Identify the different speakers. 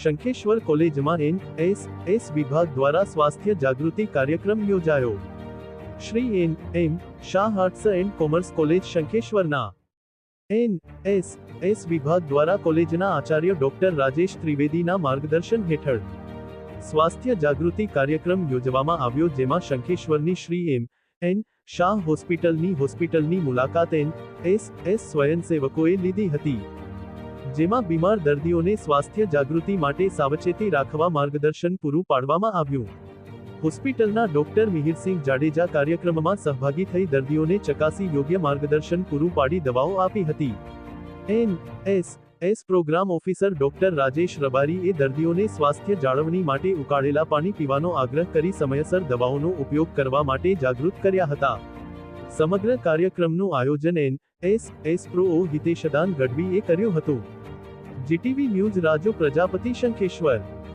Speaker 1: શંખેશ્વર કોલેજમાં N S S વિભાગ દ્વારા સ્વાસ્થ્ય જાગૃતિ કાર્યક્રમ યોજાયો. Shri N M Shah arts and commerce college શંખેશ્વરના. N S S વિભાગ દ્વારા કોલેજના આચાર્ય ડોક્ટર રાજેશ ત્રિવેદીના માર્ગદર્શન હેઠળ સ્વાસ્થ્ય જાગૃતિ કાર્યક્રમ યોજવામાં આવ્યો, જેમાં શંખેશ્વરની શ્રી એમ એન શાહ હોસ્પિટલની હોસ્પિટલની મુલાકાત એન એસ એસ સ્વયંસેવકોએ લીધી હતી. જેમાં બીમાર દર્દીઓને સ્વાસ્થ્ય જાગૃતિ માટે સાવચેતી રાખવા માર્ગદર્શન પૂરું પાડવામાં આવ્યું. હોસ્પિટલના ડોક્ટર મિહિરસિંહ જાડેજા કાર્યક્રમમાં સહભાગી થઈ દર્દીઓને ચકાસી યોગ્ય માર્ગદર્શન પૂરું પાડી દવાઓ આપી હતી. N S S program officer doctor Rajesh રબારીએ દર્દીઓને સ્વાસ્થ્ય જાળવણી માટે ઉકાળેલા પાણી પીવાનો આગ્રહ કરી સમયસર દવાઓનો ઉપયોગ કરવા માટે જાગૃત કર્યા હતા. સમગ્ર કાર્યક્રમનું આયોજન N S S pro Hiteshdan ગઢવીએ કર્યું હતું. GTV news Rajo Prajapati Shankheshwar.